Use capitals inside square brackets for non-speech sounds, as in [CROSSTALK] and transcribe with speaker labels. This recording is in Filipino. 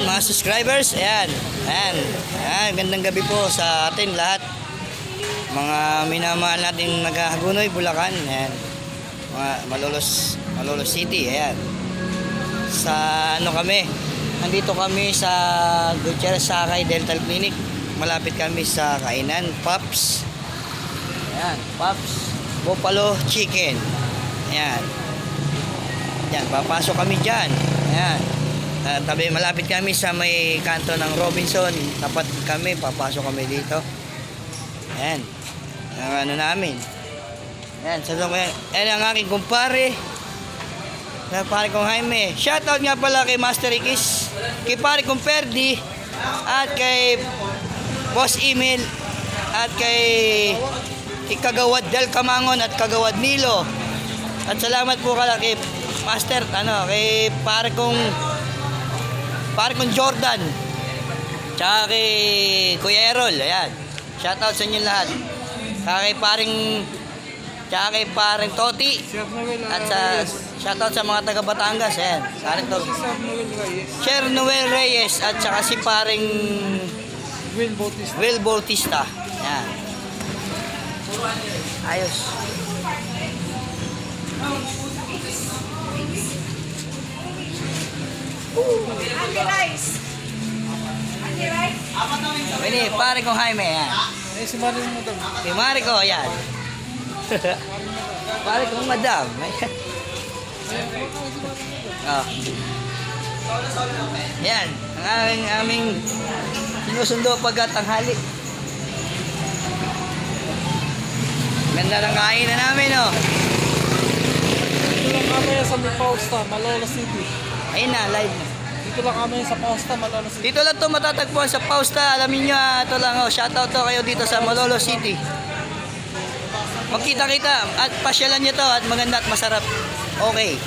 Speaker 1: Ayan, mga subscribers. Ayan. Ayan. Ayan, gandang gabi po sa atin lahat. Mga minamahal natin naghahagunoy, Bulacan. Ayan. Mga Malolos, Malolos City. Ayan. Sa ano kami, nandito kami sa Gutierrez Sakay Dental Clinic. Malapit kami sa kainan, Pops. Ayan, Pops. Buffalo Chicken. Ayan. Yan, papasok kami dyan. Ayan. Ah, tabi, malapit kami sa may kanto ng Robinson. Tapat kami, papasok kami dito. Ayan. Ang ano namin. Ayan, sa yan. Ayan ang aking kumpare. Na pare kong Jaime. Shoutout nga pala kay Master Ikis. Kay pare kong Ferdi. At kay Boss Emil. At kay Kagawad Del Camangon at Kagawad Milo. At salamat po kala kay Master, ano, kay pare kong pare kong Jordan. Tsaka kay Kuya Errol, ayan. Shoutout sa inyo lahat. Tsaka kay paring tsaka kay paring Toti. At sa shoutout sa mga taga Batangas, ayan. Paring Toti.
Speaker 2: Sir Noel Reyes,
Speaker 1: at saka si paring
Speaker 2: Will Bautista.
Speaker 1: Will Bautista. Ayan. Ayos.
Speaker 3: Ate Rice. Ate Rice.
Speaker 1: Pwede, pare kong Jaime, ayan.
Speaker 2: Eh, si Marin mo daw.
Speaker 1: Si Marico, ayan. [LAUGHS] pare kong madam. Oh. Yan, ang aming, aming sinusundo pagkatanghali. Ganda ng kainan namin, oh.
Speaker 2: Dito lang kami sa may Pausta, Malolo City.
Speaker 1: Ayun na, live na.
Speaker 2: Dito lang kami sa Pausta, Malolo City.
Speaker 1: Dito lang to matatagpuan sa Pausta. Alamin nyo, ah, ito lang, oh, shoutout to kayo dito sa Malolo City. Magkita-kita at pasyalan nyo to at maganda at masarap. Okay.